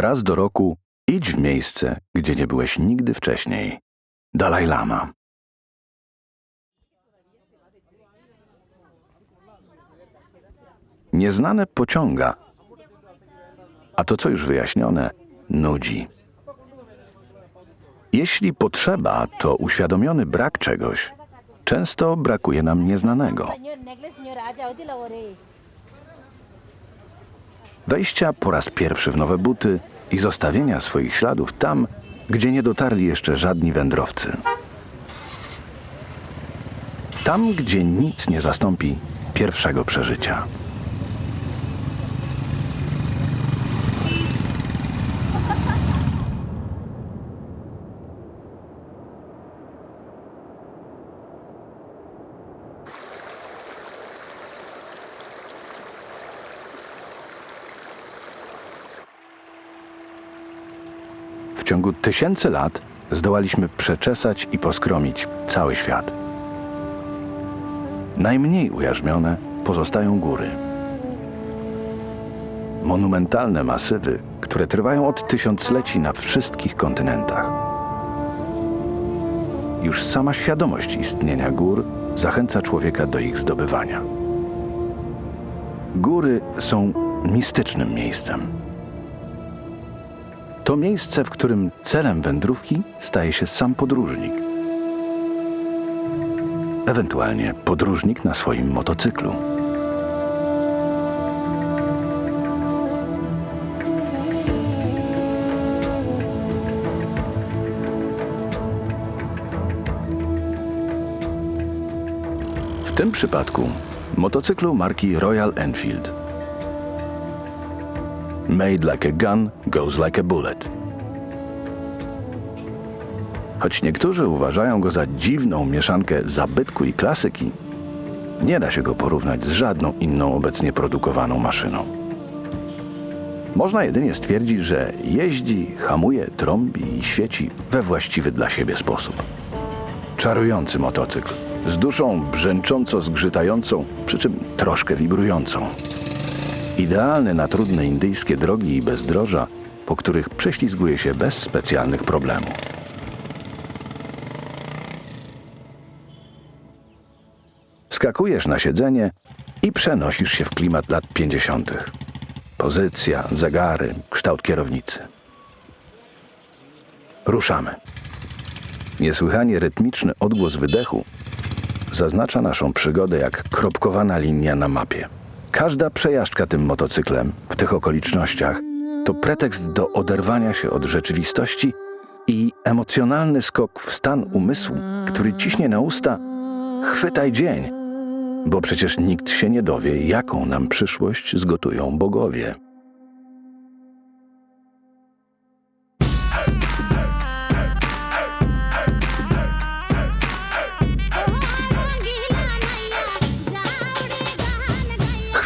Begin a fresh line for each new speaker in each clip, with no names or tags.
raz do roku idź w miejsce, gdzie nie byłeś nigdy wcześniej. Dalaj Lama. Nieznane pociąga, a to, co już wyjaśnione, nudzi. Jeśli potrzeba, to uświadomiony brak czegoś. Często brakuje nam nieznanego. Wejścia po raz pierwszy w nowe buty i zostawienia swoich śladów tam, gdzie nie dotarli jeszcze żadni wędrowcy. Tam, gdzie nic nie zastąpi pierwszego przeżycia. Ciągu tysięcy lat zdołaliśmy przeczesać i poskromić cały świat. Najmniej ujarzmione pozostają góry. Monumentalne masywy, które trwają od tysiącleci na wszystkich kontynentach. Już sama świadomość istnienia gór zachęca człowieka do ich zdobywania. Góry są mistycznym miejscem. To miejsce, w którym celem wędrówki staje się sam podróżnik. Ewentualnie podróżnik na swoim motocyklu. W tym przypadku motocyklu marki Royal Enfield. Made like a gun, goes like a bullet. Choć niektórzy uważają go za dziwną mieszankę zabytku i klasyki, nie da się go porównać z żadną inną obecnie produkowaną maszyną. Można jedynie stwierdzić, że jeździ, hamuje, trąbi i świeci we właściwy dla siebie sposób. Czarujący motocykl, z duszą brzęcząco zgrzytającą, przy czym troszkę wibrującą. Idealny na trudne indyjskie drogi i bezdroża, po których prześlizguje się bez specjalnych problemów. Skakujesz na siedzenie i przenosisz się w klimat lat 50. Pozycja, zegary, kształt kierownicy. Ruszamy. Niesłychanie rytmiczny odgłos wydechu zaznacza naszą przygodę jak kropkowana linia na mapie. Każda przejażdżka tym motocyklem w tych okolicznościach to pretekst do oderwania się od rzeczywistości i emocjonalny skok w stan umysłu, który ciśnie na usta chwytaj dzień, bo przecież nikt się nie dowie, jaką nam przyszłość zgotują bogowie.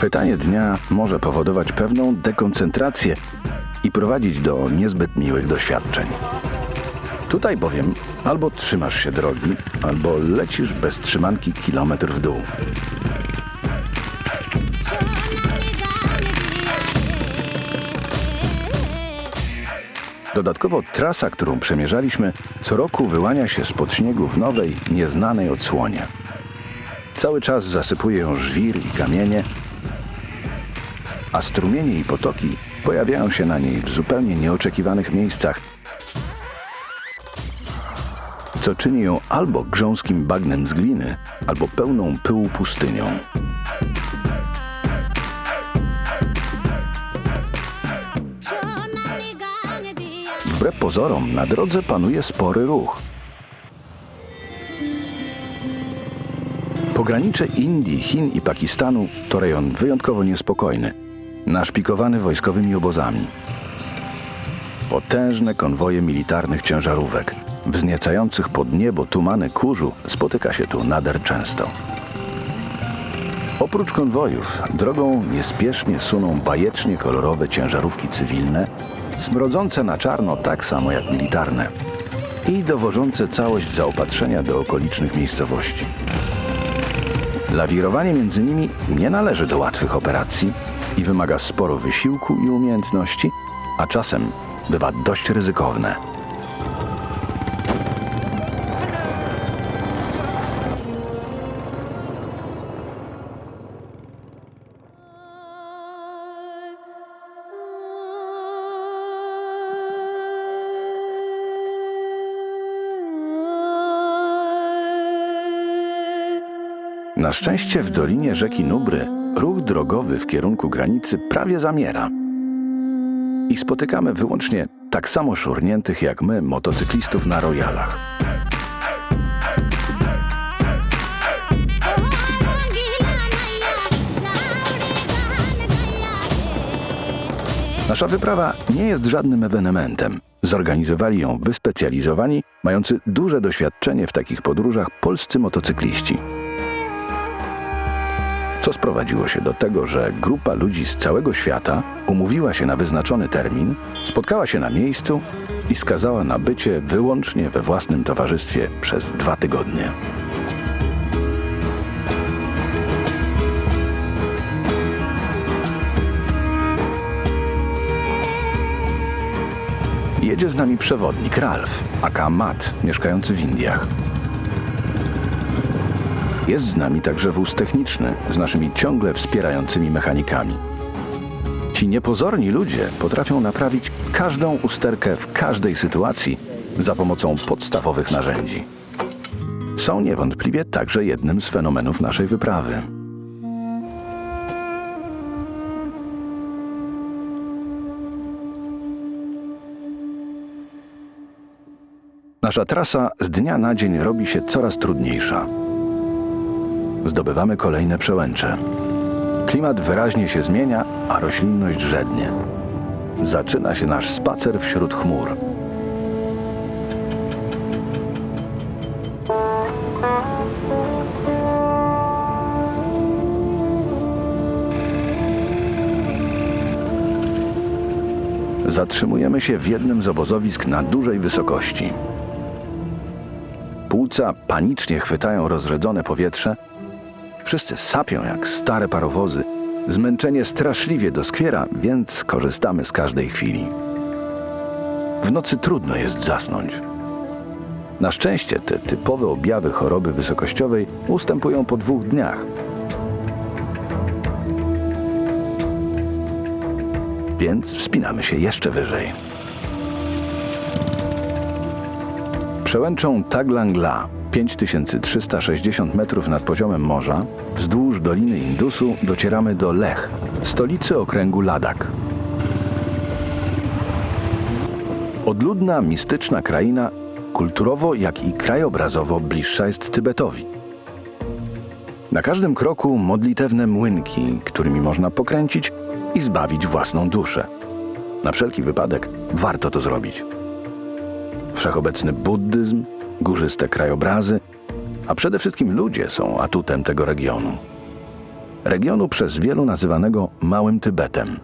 Chwytanie dnia może powodować pewną dekoncentrację i prowadzić do niezbyt miłych doświadczeń. Tutaj bowiem albo trzymasz się drogi, albo lecisz bez trzymanki kilometr w dół. Dodatkowo trasa, którą przemierzaliśmy, co roku wyłania się spod śniegu w nowej, nieznanej odsłonie. Cały czas zasypuje ją żwir i kamienie, a strumienie i potoki pojawiają się na niej w zupełnie nieoczekiwanych miejscach, co czyni ją albo grząskim bagnem z gliny, albo pełną pyłu pustynią. Wbrew pozorom na drodze panuje spory ruch. Pogranicze Indii, Chin i Pakistanu to rejon wyjątkowo niespokojny, naszpikowany wojskowymi obozami. Potężne konwoje militarnych ciężarówek, wzniecających pod niebo tumany kurzu, spotyka się tu nader często. Oprócz konwojów, drogą niespiesznie suną bajecznie kolorowe ciężarówki cywilne, smrodzące na czarno tak samo jak militarne i dowożące całość zaopatrzenia do okolicznych miejscowości. Lawirowanie między nimi nie należy do łatwych operacji i wymaga sporo wysiłku i umiejętności, a czasem bywa dość ryzykowne. Na szczęście w dolinie rzeki Nubry ruch drogowy w kierunku granicy prawie zamiera. I spotykamy wyłącznie tak samo szurniętych jak my motocyklistów na royalach. Nasza wyprawa nie jest żadnym ewenementem. Zorganizowali ją wyspecjalizowani, mający duże doświadczenie w takich podróżach polscy motocykliści. Co sprowadziło się do tego, że grupa ludzi z całego świata umówiła się na wyznaczony termin, spotkała się na miejscu i skazała na bycie wyłącznie we własnym towarzystwie przez dwa tygodnie. Jedzie z nami przewodnik Ralf, aka Matt, mieszkający w Indiach. Jest z nami także wóz techniczny z naszymi ciągle wspierającymi mechanikami. Ci niepozorni ludzie potrafią naprawić każdą usterkę w każdej sytuacji za pomocą podstawowych narzędzi. Są niewątpliwie także jednym z fenomenów naszej wyprawy. Nasza trasa z dnia na dzień robi się coraz trudniejsza. Zdobywamy kolejne przełęcze. Klimat wyraźnie się zmienia, a roślinność żednie. Zaczyna się nasz spacer wśród chmur. Zatrzymujemy się w jednym z obozowisk na dużej wysokości. Płuca panicznie chwytają rozrzedzone powietrze, Wszyscy sapią jak stare parowozy. Zmęczenie straszliwie doskwiera, więc korzystamy z każdej chwili. W nocy trudno jest zasnąć. Na szczęście te typowe objawy choroby wysokościowej ustępują po dwóch dniach. Więc wspinamy się jeszcze wyżej. Przełęczą Taglangla 5360 metrów nad poziomem morza, wzdłuż Doliny Indusu docieramy do Lech, stolicy okręgu Ladak. Odludna, mistyczna kraina, kulturowo jak i krajobrazowo bliższa jest Tybetowi. Na każdym kroku modlitewne młynki, którymi można pokręcić i zbawić własną duszę. Na wszelki wypadek warto to zrobić. Wszechobecny buddyzm, górzyste krajobrazy, a przede wszystkim ludzie są atutem tego regionu. Regionu przez wielu nazywanego Małym Tybetem.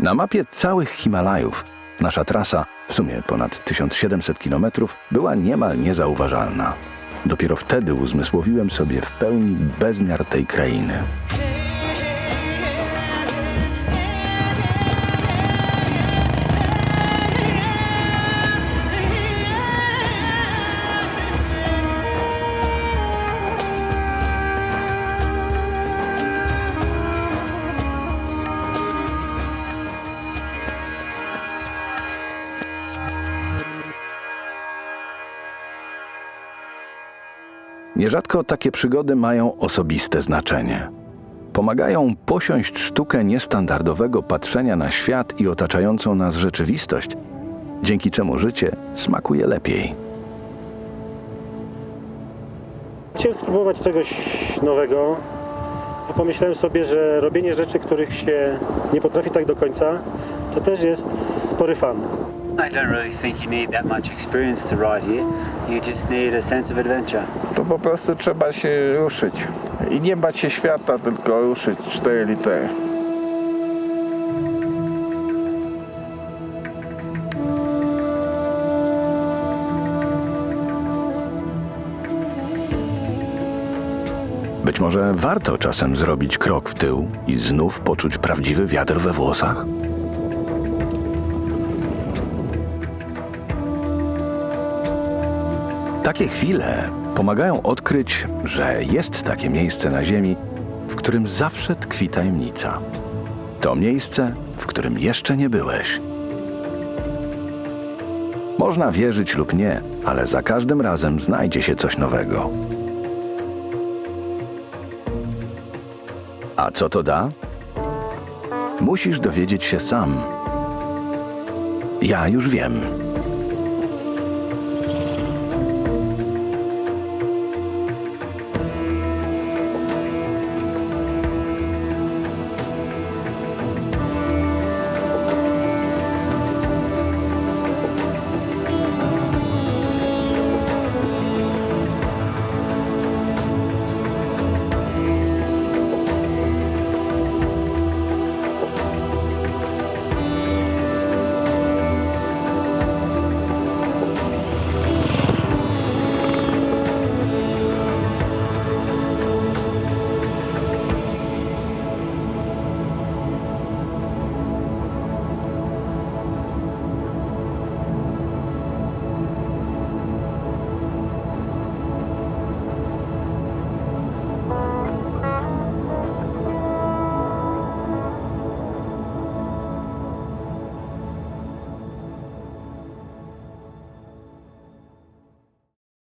Na mapie całych Himalajów nasza trasa, w sumie ponad 1700 km, była niemal niezauważalna. Dopiero wtedy uzmysłowiłem sobie w pełni bezmiar tej krainy. Nierzadko takie przygody mają osobiste znaczenie. Pomagają posiąść sztukę niestandardowego patrzenia na świat i otaczającą nas rzeczywistość, dzięki czemu życie smakuje lepiej.
Chciałem spróbować czegoś nowego. I pomyślałem sobie, że robienie rzeczy, których się nie potrafi tak do końca, to też jest spory fan.
I don't really think you need that much experience to ride here. You just need a sense of adventure.
To po prostu trzeba się ruszyć. I nie bać się świata, tylko ruszyć cztery litery.
Być może warto czasem zrobić krok w tył i znów poczuć prawdziwy wiatr we włosach? Takie chwile pomagają odkryć, że jest takie miejsce na Ziemi, w którym zawsze tkwi tajemnica. To miejsce, w którym jeszcze nie byłeś. Można wierzyć lub nie, ale za każdym razem znajdzie się coś nowego. A co to da? Musisz dowiedzieć się sam. Ja już wiem.